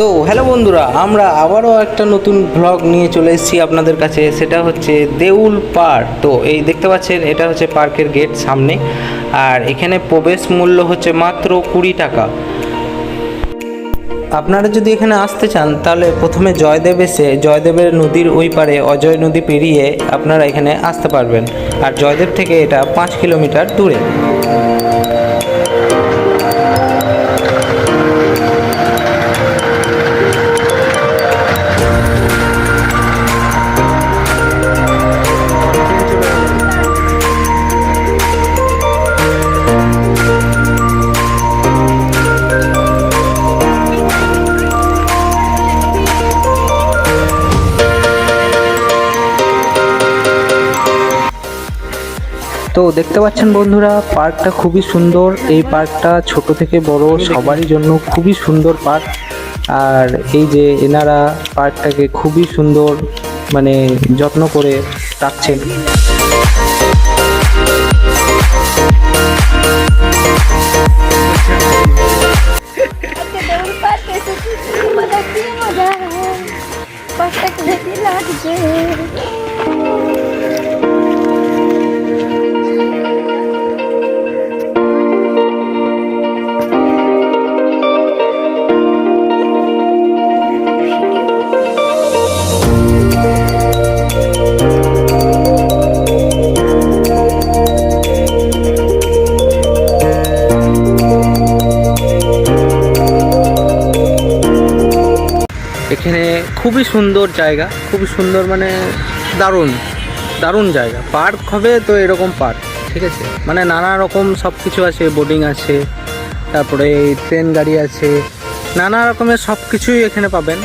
তো হ্যালো বন্ধুরা, আমরা আবারও একটা নতুন ব্লগ নিয়ে চলে এসেছি আপনাদের কাছে, সেটা হচ্ছে দেউল পার্ক। তো এই দেখতে পাচ্ছেন, এটা হচ্ছে পার্কের গেট সামনে, আর এখানে প্রবেশ মূল্য হচ্ছে মাত্র কুড়ি টাকা। আপনারা যদি এখানে আসতে চান, তাহলে প্রথমে জয়দেব এসে জয়দেবের নদীর ওই পারে অজয় নদী পেরিয়ে আপনারা এখানে আসতে পারবেন। আর জয়দেব থেকে এটা পাঁচ কিলোমিটার দূরে। তো দেখতে পাচ্ছেন বন্ধুরা, পার্কটা খুবই সুন্দর। এই পার্কটা ছোট থেকে বড় সবারই জন্য খুবই সুন্দর পার্ক। আর এই যে এনারা পার্কটাকে খুবই সুন্দর মানে যত্ন করে রাখছেন। আজকে এখানে খুবই সুন্দর জায়গা, খুবই সুন্দর মানে দারুণ দারুণ জায়গা। পার্ক হবে তো এরকম পার্ক, ঠিক আছে? মানে নানা রকম সব কিছু আছে, বোটিং আছে, তারপরে ট্রেন গাড়ি আছে, নানা রকমের সব কিছুই এখানে পাবেন।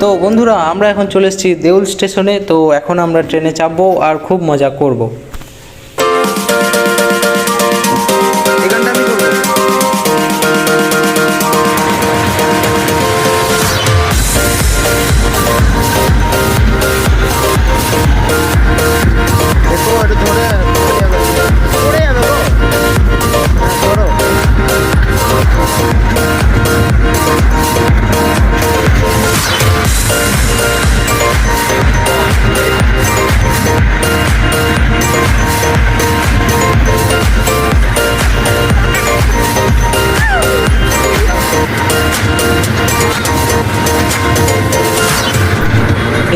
তো বন্ধুরা, আমরা এখন চলে এসেছি দেউল স্টেশনে, তো এখন আমরা ট্রেনে চাপবো আর খুব মজা করব।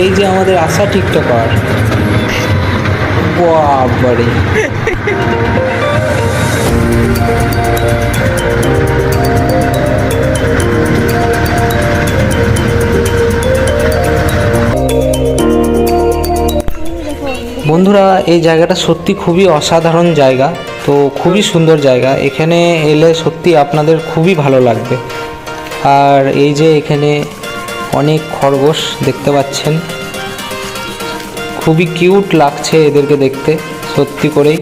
এই যে আমাদের আশা টিকটকার। বাবারে বন্ধুরা, এই জায়গাটা সত্যি খুবই অসাধারণ জায়গা, তো খুবই সুন্দর জায়গা। এখানে এলে সত্যি আপনাদের খুবই ভালো লাগবে। আর এই যে এখানে অনেক খরগোশ দেখতে পাচ্ছেন। খুবই কিউট লাগছে এদেরকে দেখতে সত্যি করেই।